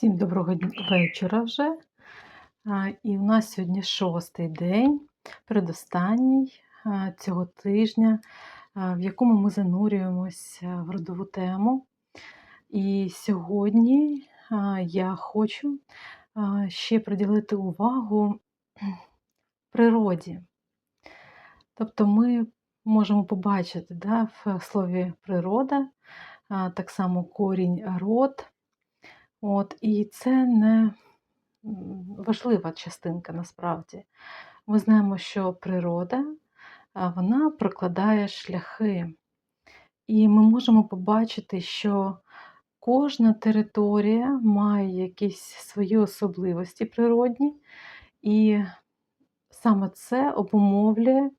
Всім доброго вечора вже. І у нас сьогодні шостий день, передостанній цього тижня, в якому ми занурюємось в родову тему. І сьогодні я хочу ще приділити увагу природі. Тобто ми можемо побачити да, в слові природа, так само корінь род. От, і це не важлива частинка насправді. Ми знаємо, що природа вона прокладає шляхи. І ми можемо побачити, що кожна територія має якісь свої особливості природні, і саме це обумовлює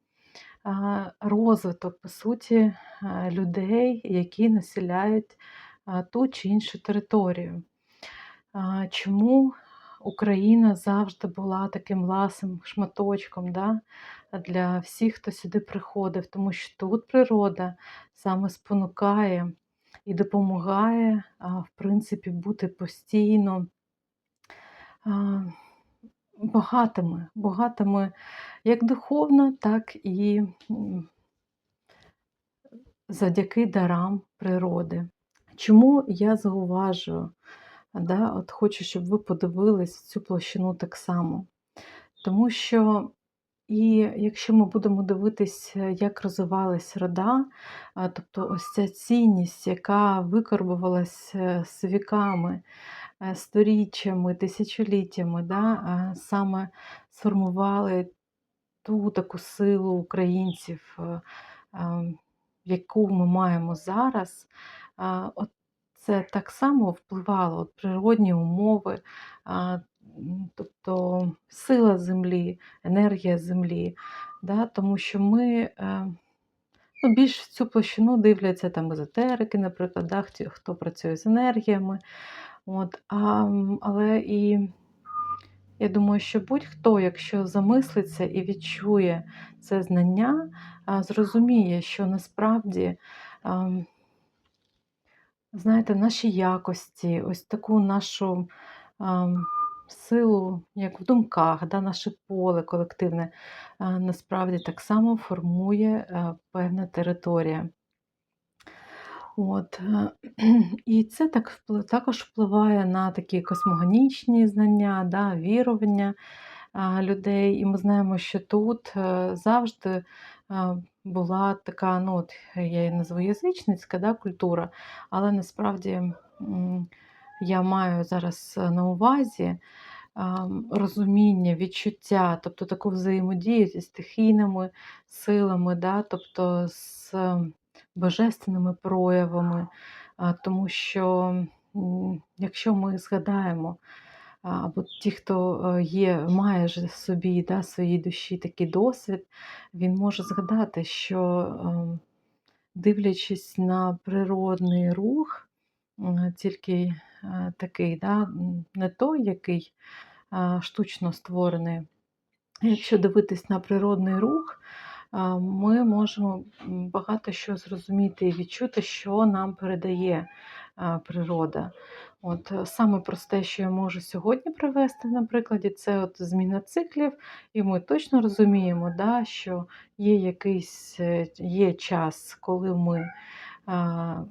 розвиток, по суті, людей, які населяють ту чи іншу територію. Чому Україна завжди була таким ласим шматочком да, для всіх, хто сюди приходив, тому що тут природа саме спонукає і допомагає, в принципі, бути постійно багатими, багатими як духовно, так і завдяки дарам природи. Чому я зауважую? Да, от хочу, щоб ви подивились цю площину так само. Тому що, і якщо ми будемо дивитись, е, як розвивалась рода, тобто ось ця цінність, яка викарбувалась е, з віками, е, сторіччями, тисячоліттями, да, саме сформували ту таку силу українців, е, яку ми маємо зараз. От це так само впливало от природні умови, тобто сила землі, енергія землі. Да, тому що ми е, ну, більш в цю площину дивляться там езотерики, наприклад, да, хто, працює з енергіями. От, а, але і я думаю, що будь-хто, якщо замислиться і відчує це знання, зрозуміє, що насправді. Знаєте, наші якості, ось таку нашу ам, силу, як в думках, да, наше поле колективне, а, насправді так само формує а, певна територія. От, е, і це так також впливає на такі космогонічні знання, да, вірування людей. І ми знаємо, що тут е, завжди а, була така, ну, от, я її назву язичницька да, культура, але насправді я маю зараз е, на увазі розуміння, відчуття, тобто таку взаємодію зі стихійними силами, да, тобто з божественними проявами, тому що якщо ми згадаємо, або ті, хто е, є, має в собі да, своїй душі такий досвід, він може згадати, що дивлячись на природний рух, тільки е, такий, да, не той, який штучно створений. Якщо дивитись на природний рух, ми можемо багато що зрозуміти і відчути, що нам передає природа. От е, саме просте, що я можу сьогодні привести на прикладі, це от зміна циклів, і ми точно розуміємо, да, що є якийсь е, є час, коли ми. а,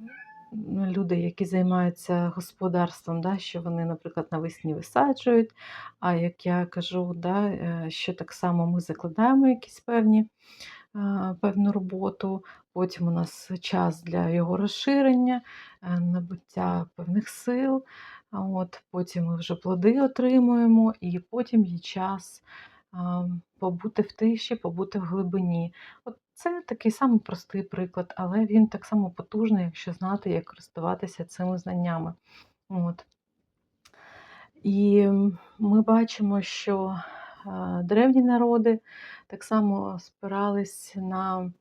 Люди, які займаються господарством, да, що вони, наприклад, навесні висаджують. А як я кажу, да, е, що так само ми закладаємо якісь певні, певну роботу, потім у нас час для його розширення, е, набуття певних сил, от, потім ми вже плоди отримуємо, і потім є час побути в тиші, побути в глибині. От це такий самий простий приклад, але він так само потужний, якщо знати, як користуватися цими знаннями. От. І ми бачимо, що е, древні народи так само спирались на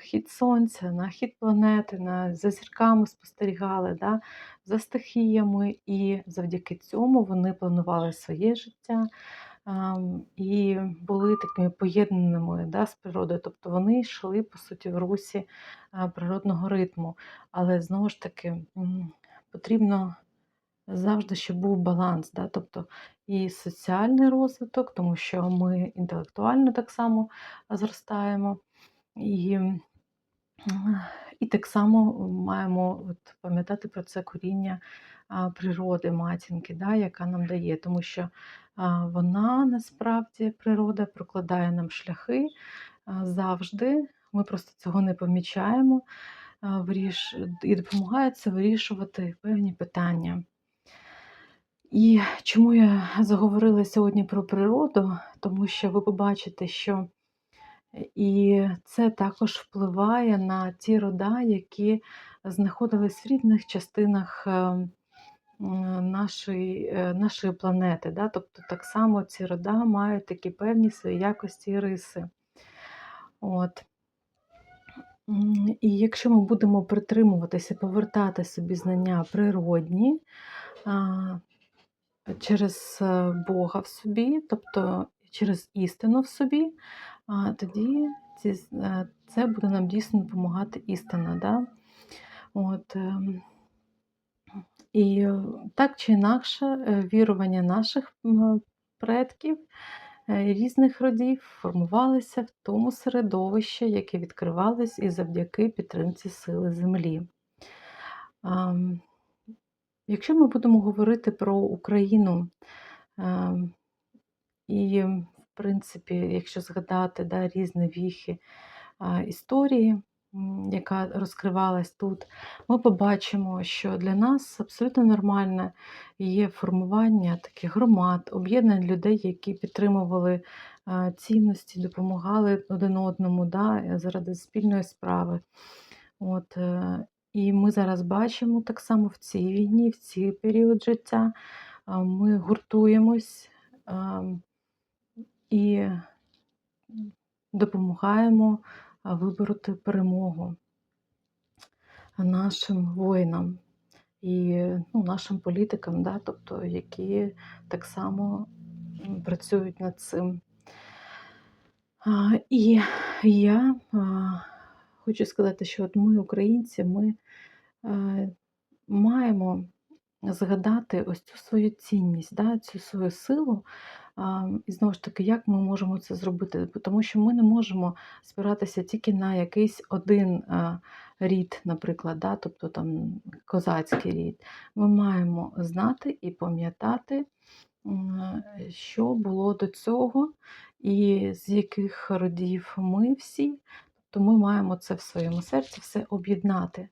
хід сонця, на хід планети, на, за зірками спостерігали, да, за стихіями, і завдяки цьому вони планували своє життя і були такими поєднаними да, з природою. Тобто вони йшли, по суті, в русі природного ритму. Але знову ж таки потрібно завжди, щоб був баланс, да, тобто і соціальний розвиток, тому що ми інтелектуально так само зростаємо. І, і так само маємо от, пам'ятати про це коріння природи, матінки, да, яка нам дає, тому що вона насправді природа прокладає нам шляхи завжди. Ми просто цього не помічаємо і допомагає це вирішувати певні питання. І чому я заговорила сьогодні про природу? Тому що ви побачите, що і це також впливає на ті рода, які знаходились в різних частинах е, нашої, е, нашої планети. Да? Тобто так само ці рода мають такі певні свої якості і риси. От. І якщо ми будемо притримуватися, повертати собі знання природні через е, Бога в собі, тобто через істину в собі, тоді ці, е, це буде нам дійсно допомагати істина. Да? От, ем, і так чи інакше, е, вірування наших предків е, різних родів формувалися в тому середовищі, яке відкривалось і завдяки підтримці сили землі. Якщо ми будемо говорити про Україну, ем, і, принципі, якщо згадати да, різні віхи історії, яка розкривалась тут, ми побачимо, що для нас абсолютно нормальне є формування таких громад, об'єднань людей, які підтримували цінності, допомагали один одному да, заради спільної справи. От, е, і ми зараз бачимо так само в цій війні, в цей період життя. Ми гуртуємось і допомагаємо вибороти перемогу нашим воїнам і ну, нашим політикам, да, тобто, які так само працюють над цим. І я хочу сказати, що от ми, українці, ми маємо згадати ось цю свою цінність, да, цю свою силу. І знову ж таки, як ми можемо це зробити? Тому що ми не можемо спиратися тільки на якийсь один рід, наприклад, да, тобто там козацький рід. Ми маємо знати і пам'ятати, що було до цього, і з яких родів ми всі. Тобто ми маємо це в своєму серці все об'єднати.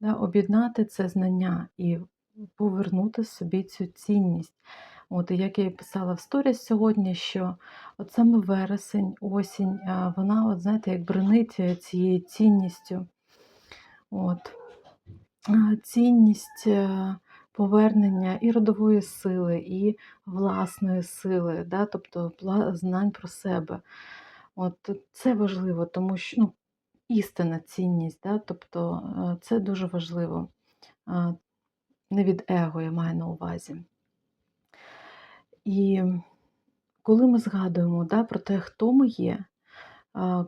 Да, об'єднати це знання і повернути собі цю цінність. От, як я і писала в сторіс сьогодні, що от саме вересень, осінь, вона, от, знаєте, як бренить е, цією цінністю. От, цінність е, повернення і родової сили, і власної сили, да, тобто знань про себе. От, це важливо, тому що ну, істинна цінність, да, тобто е, це дуже важливо. Не від его я маю на увазі. І коли ми згадуємо да, про те, хто ми є,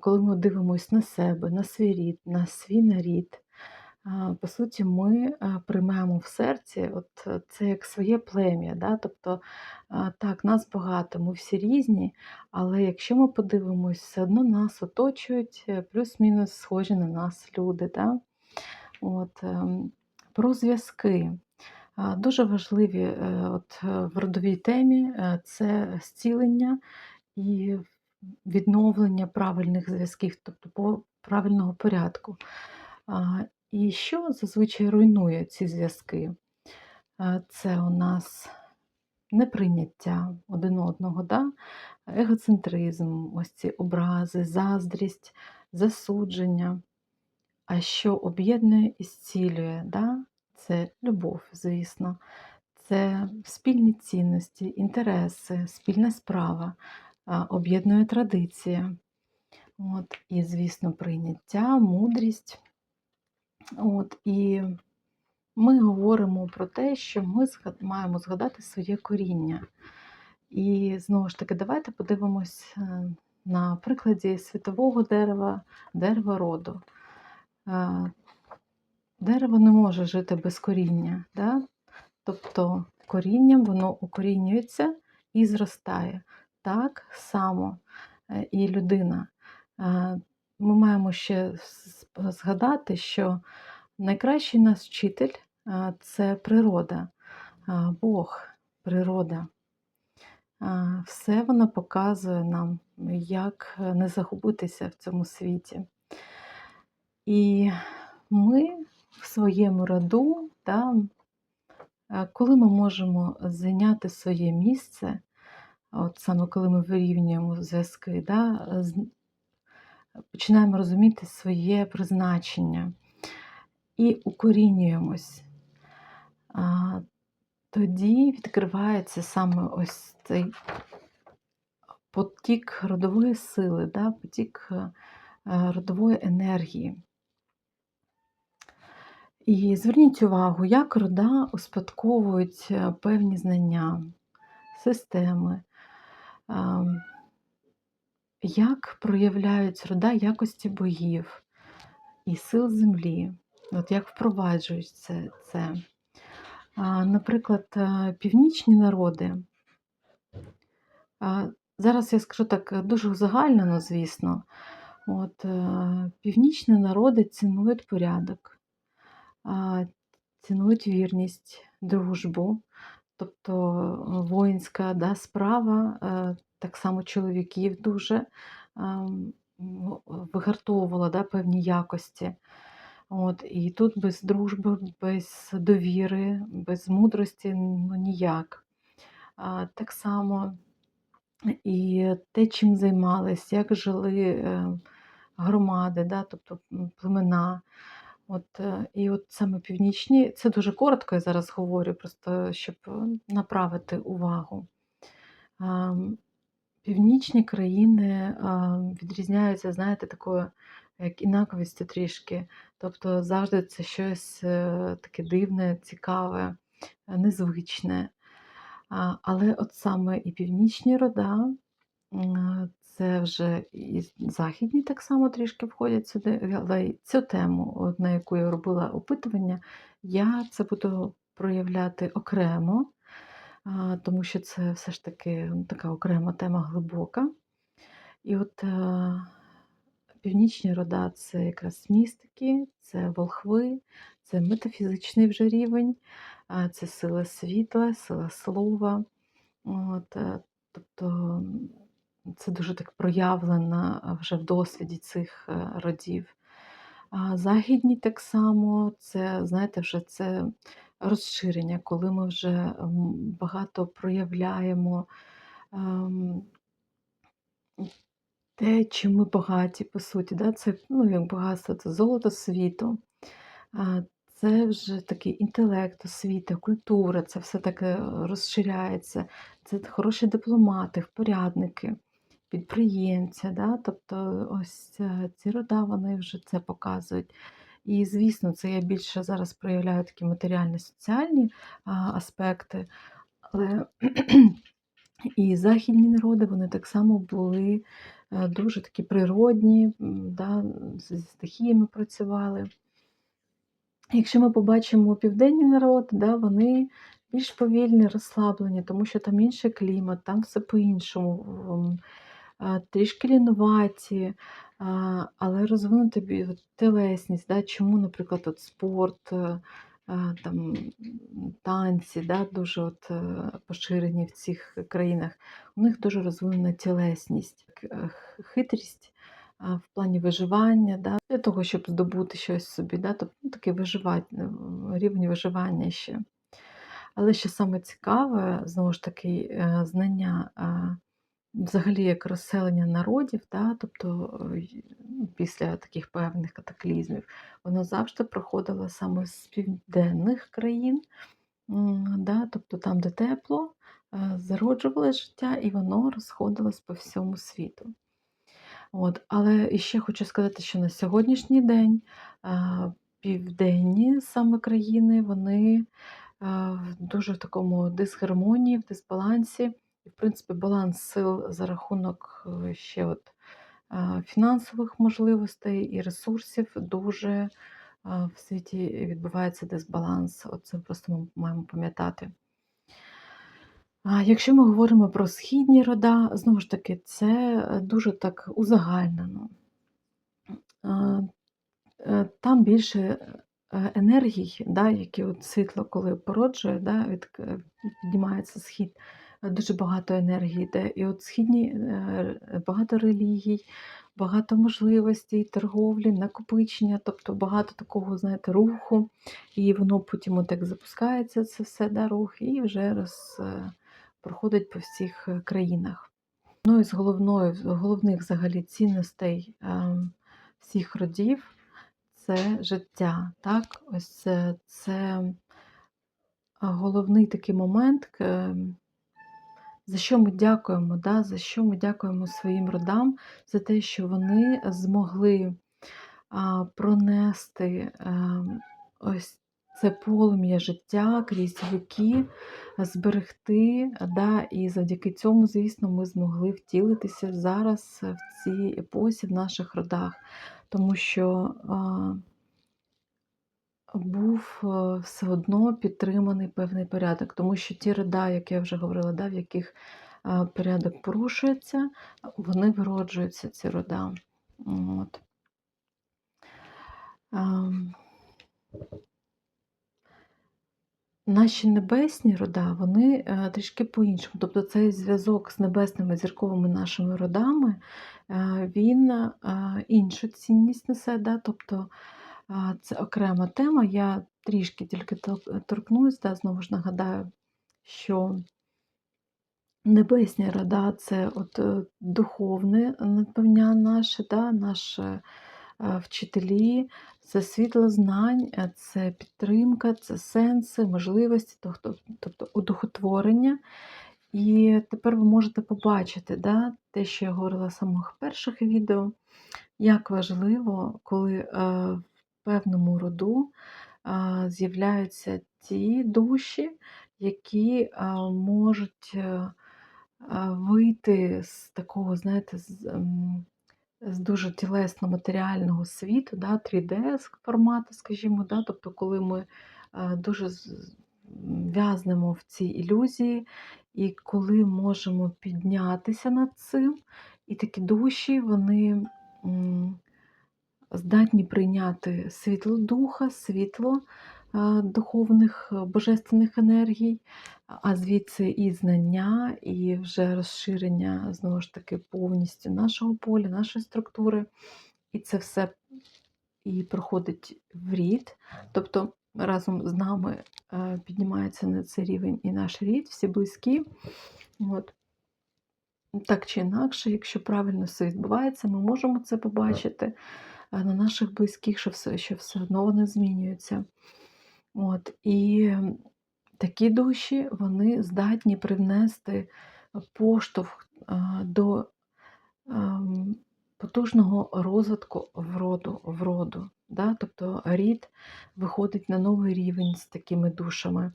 коли ми дивимося на себе, на свій рід, на свій нарід, по суті, ми приймаємо в серці от це як своє плем'я. Да? Тобто, так, нас багато, ми всі різні, але якщо ми подивимось, все одно нас оточують е, плюс-мінус схожі на нас люди. Да? От, ем, про зв'язки. Дуже важливі е, от, е, в родовій темі е, це зцілення і відновлення правильних зв'язків, тобто правильного порядку. І що зазвичай руйнує ці зв'язки? Це у нас неприйняття один одного, да? егоцентризм, ось ці образи, заздрість, засудження. А що об'єднує і зцілює, да? Це любов, звісно, це спільні цінності, інтереси, спільна справа, об'єднує традиція. От, і, звісно, прийняття, мудрість. От, і ми говоримо про те, що ми маємо згадати своє коріння. І знову ж таки, давайте подивимось е, на прикладі світового дерева, дерева роду. Дерево не може жити без коріння. Да? Тобто корінням воно укорінюється і зростає. Так само е, і людина. Е, Ми маємо ще згадати, що найкращий наш вчитель е, це природа, Бог, природа. Все вона показує нам, як не загубитися в цьому світі. І ми в своєму роду, да, е, коли ми можемо зайняти своє місце, от саме коли ми вирівнюємо зв'язки, да, починаємо розуміти своє призначення і укорінюємось, тоді відкривається саме ось цей потік родової сили, да, потік е, родової енергії. І зверніть увагу, як рода успадковують е, певні знання, системи, ем, як проявляють рода якості богів і сил землі, от як впроваджують це. це. Наприклад, е, північні народи. Зараз я скажу так е, дуже узагальнено, звісно. От, північні народи цінують порядок, цінують вірність, дружбу, тобто е, воїнська да, справа, е, так само чоловіків дуже ем, вигартовувала да, певні якості. От, і тут без дружби, без довіри, без мудрості ну ніяк. Так само і те, чим займались, як жили е, громади, да, тобто племена. От, е, і от саме північні, це дуже коротко, я зараз говорю, просто щоб е, направити увагу. Північні країни відрізняються, знаєте, такою як інаковістю трішки. Тобто завжди це щось е, таке дивне, цікаве, незвичне. Але от саме і північні рода, це вже і західні так само трішки входять сюди, але цю тему, на яку я робила опитування, я це буду проявляти окремо, тому що це все ж таки ну, така окрема тема глибока. І от е, північні рода це якраз містики, це волхви, це метафізичний вже рівень, це сила світла, сила слова. От, е, тобто це дуже так проявлено вже в досвіді цих е, родів. А західні так само, це, знаєте, вже це розширення, коли ми вже багато проявляємо ем, те, чим ми багаті, по суті. Да? Це ну, як багатство, це золото світу. Це вже такий інтелект, освіта, культура, це все таке розширяється. Це хороші дипломати, впорядники, підприємці. Да? Тобто ось е, ці рода вони вже це показують. І, звісно, це я більше зараз проявляю такі матеріальні соціальні аспекти, але і західні народи вони так само були е, дуже такі природні, да, зі стихіями працювали. Якщо ми побачимо південні народи, да, вони більш повільні, розслаблені, тому що там інший клімат, там все по-іншому. Трішки лінуваті, але розвинути телесність. Да, чому, наприклад, от спорт, е, там, танці да, дуже от, е, поширені в цих країнах. У них дуже розвинена тілесність, е, хитрість в плані виживання, да, для того, щоб здобути щось собі, да, тобто ну, такий виживання, рівень виживання ще. Але що саме цікаве, знову ж таки, е, знання взагалі як розселення народів, да, тобто е, ну, після таких певних катаклізмів, воно завжди проходило саме з південних країн, да, тобто там, де тепло, е, зароджувалось життя, і воно розходилось по всьому світу. От, але іще хочу сказати, що на сьогоднішній день південні саме країни, вони в дуже в такому дисгармонії, в дисбалансі. І, в принципі, баланс сил за рахунок е, ще от, фінансових можливостей і ресурсів дуже в світі відбувається дисбаланс. Оце просто ми маємо пам'ятати. Якщо ми говоримо про східні рода, знову ж таки, це е, дуже так узагальнено. Е, Там більше е, енергій, да, які от світло, коли породжує, да, піднімається схід, дуже багато енергії йде. І от східні е, багато релігій, багато можливостей, торговлі, накопичення, тобто багато такого, знаєте, руху, і воно потім отак запускається, це все да, рух, і вже роз, е, проходить по всіх е, країнах. Одною з головної, головних взагалі цінностей ем, всіх родів це життя. Так? Ось це, головний такий момент, к- за що ми дякуємо, да? за що ми дякуємо своїм родам, за те, що вони змогли а, пронести ем, ось це полум'я життя крізь віки, зберегти. Да? І завдяки цьому, звісно, ми змогли втілитися зараз в цій епосі в наших родах. Тому що а, був е, все одно підтриманий певний порядок, тому що ті рода, як я вже говорила, да, в яких порядок порушується, вони вироджуються, ці рода. От. Наші небесні рода, вони е, трішки по-іншому. Тобто цей зв'язок з небесними зірковими нашими родами, е, він е, іншу цінність несе. Да? Тобто е, це окрема тема. Я трішки тільки тол- торкнусь, да? знову ж нагадаю, що небесні рода це от е, духовне надбавня наше, да? наше е, вчителі, це світло знань, е, це підтримка, це сенси, можливості, тобто, тобто одухотворення. І тепер ви можете побачити да, те, що я говорила в самих перших відео, як важливо, коли е, певному роду з'являються ті душі, які можуть е, вийти з такого, знаєте, з, ем, з дуже тілесно-матеріального світу, да, 3D формату, скажімо, да, тобто, коли ми е, дуже в'язнемо в цій ілюзії, і коли можемо піднятися над цим, і такі душі, вони здатні прийняти світло духа, світло е, духовних е, божественних енергій, а звідси і знання, і вже розширення знову ж таки повністю нашого поля, нашої структури. І це все і проходить в рід. Тобто разом з нами е, піднімається на цей рівень і наш рід, всі близькі. От. Так чи інакше, якщо правильно все відбувається, ми можемо це побачити на наших близьких, що все, що все одно вони змінюються. От. І такі душі вони здатні привнести поштовх до потужного розвитку в роду. В роду да? Тобто рід виходить на новий рівень з такими душами.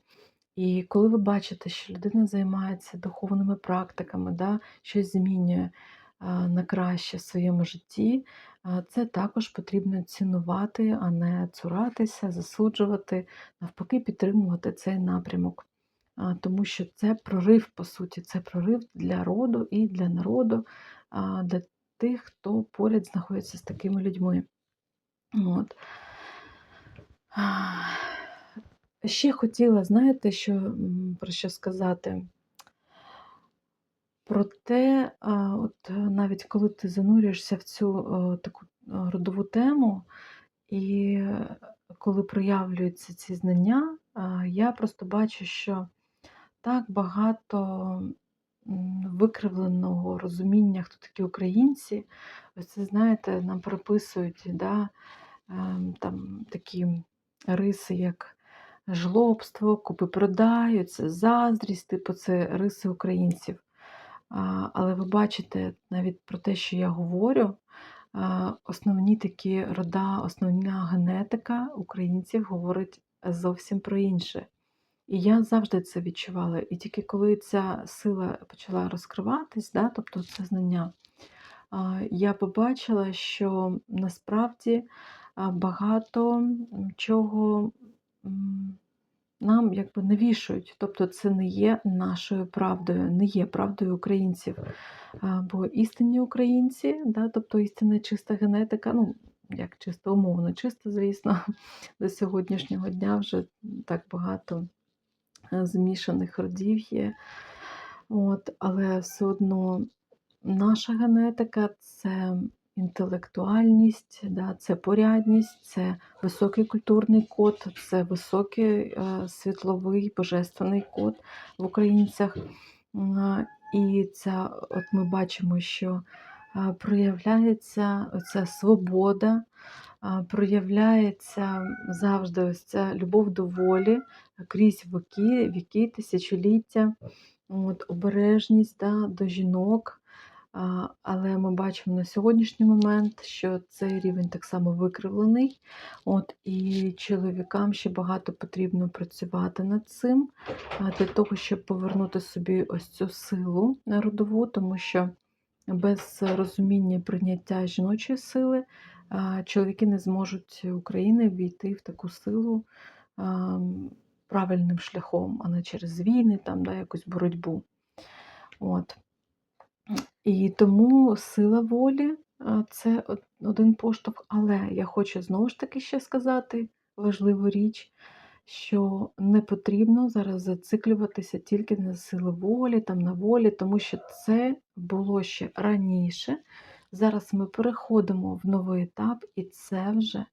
І коли ви бачите, що людина займається духовними практиками, да, щось змінює на краще в своєму житті, це також потрібно цінувати, а не цуратися, засуджувати, навпаки, підтримувати цей напрямок. Тому що це прорив, по суті, це прорив для роду і для народу, для тих, хто поряд знаходиться з такими людьми. От. Ще хотіла, знаєте, що, про що сказати? Про те, а, от е, навіть коли ти занурюєшся в цю е, таку е, родову тему, і коли проявлюються ці знання, я просто бачу, що так багато викривленого розуміння, хто такі українці. Ось це, знаєте, нам приписують да, ем, там такі риси, як жлобство, купи-продай, це заздрість, типу це риси українців. Але ви бачите навіть про те, що я говорю, основні такі рода, основна генетика українців говорить зовсім про інше. І я завжди це відчувала. І тільки коли ця сила почала розкриватись, да, тобто це знання, я побачила, що насправді багато чого нам якби навішують. Тобто це не є нашою правдою, не є правдою українців. Бо істинні українці, да, тобто істинна чиста генетика, ну, як чисто умовно, чисто, звісно, до сьогоднішнього дня вже так багато е, змішаних родів є. От, але все одно наша генетика це інтелектуальність, да, це порядність, це високий культурний код, це високий е, світловий божественний код в українцях. І ця, от ми бачимо, що проявляється оця свобода, проявляється завжди ось ця любов до волі крізь віки, віки, тисячоліття, от, обережність да, до жінок. Але ми бачимо на сьогоднішній момент, що цей рівень так само викривлений. От, І чоловікам ще багато потрібно працювати над цим, для того, щоб повернути собі ось цю силу родову, тому що без розуміння прийняття жіночої сили чоловіки не зможуть України війти в таку силу правильним шляхом, а не через війни, там, да, якусь боротьбу. От. І тому сила волі це один поштовх. Але я хочу знову ж таки ще сказати важливу річ, що не потрібно зараз зациклюватися тільки на сили волі, там на волі, тому що це було ще раніше. Зараз ми переходимо в новий етап, і це вже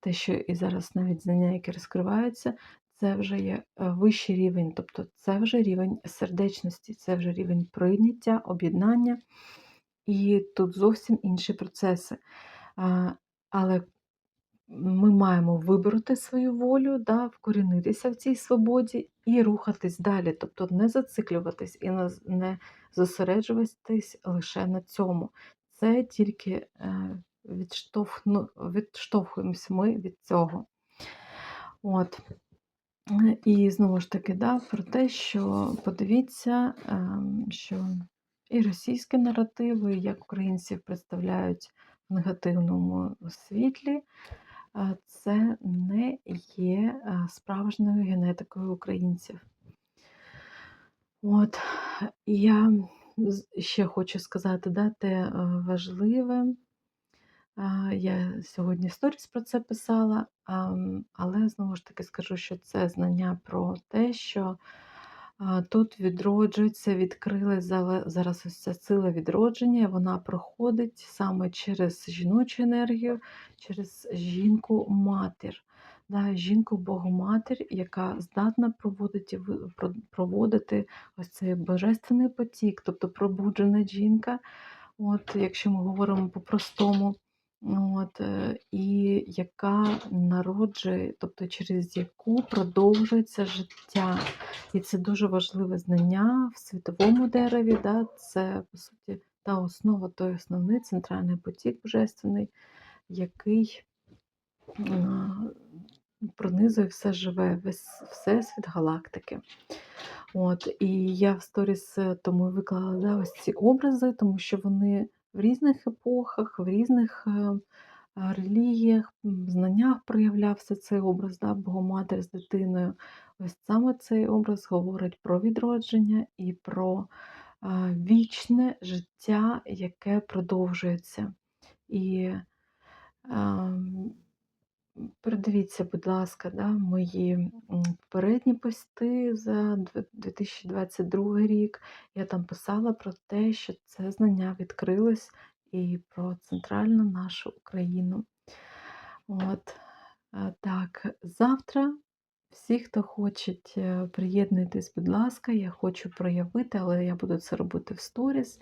те, що і зараз навіть знання, які розкриваються, це вже є е, вищий рівень, тобто це вже рівень сердечності, це вже рівень прийняття, об'єднання, і тут зовсім інші процеси. Але ми маємо вибороти свою волю, да, вкорінитися в цій свободі і рухатись далі, тобто не зациклюватись і не зосереджуватись лише на цьому. Це тільки е, відштовхну, відштовхуємося ми від цього. От. Е, І знову ж таки, да, про те, що подивіться, ем, що і російські наративи, як українців представляють в негативному світлі, це не є справжньою генетикою українців. От, я ще хочу сказати, да, те е, важливе. Я сьогодні сторіс про це писала, але знову ж таки скажу, що це знання про те, що тут відроджується, відкрилась зараз ось ця сила відродження, вона проходить саме через жіночу енергію, через жінку-матір. Да, жінку Богоматір, яка здатна проводити, проводити ось цей божественний потік, тобто пробуджена жінка, от, якщо ми говоримо по-простому. От, е, і яка народжує, тобто через яку продовжується життя. І це дуже важливе знання в світовому дереві. Да? Це, по суті, та основа, той основний центральний потік божественний, який пронизує все живе, весь всесвіт галактики. От, і я в сторіс тому виклала да, ось ці образи, тому що вони в різних епохах, в різних е, релігіях, знаннях проявлявся цей образ, да, Богоматері з дитиною. Ось саме цей образ говорить про відродження і про вічне життя, яке продовжується. І Передивіться, будь ласка, да, мої попередні пости за 2022 рік. Я там писала про те, що це знання відкрилось і про центральну нашу Україну. От. е, Так, завтра всі, хто хочуть, е, приєднуйтесь, будь ласка, я хочу проявити, але я буду це робити в сторіс.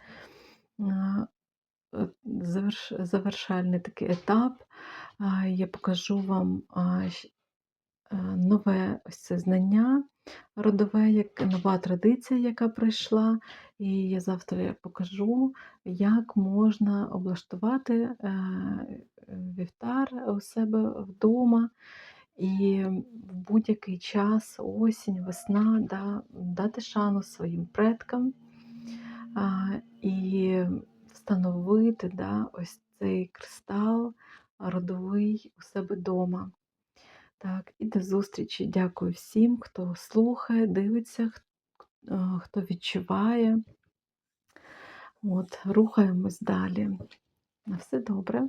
Е, заверш- Завершальний такий етап. Я покажу вам е, нове ось це знання родове, як нова традиція, яка прийшла. І я завтра покажу, як можна облаштувати е, вівтар у себе вдома. І в будь-який час, осінь, весна, да, дати шану своїм предкам а, і встановити да, ось цей кристал родовий у себе вдома. Так, і до зустрічі. Дякую всім, хто слухає, дивиться, е, хто відчуває. От, рухаємось далі. На все добре.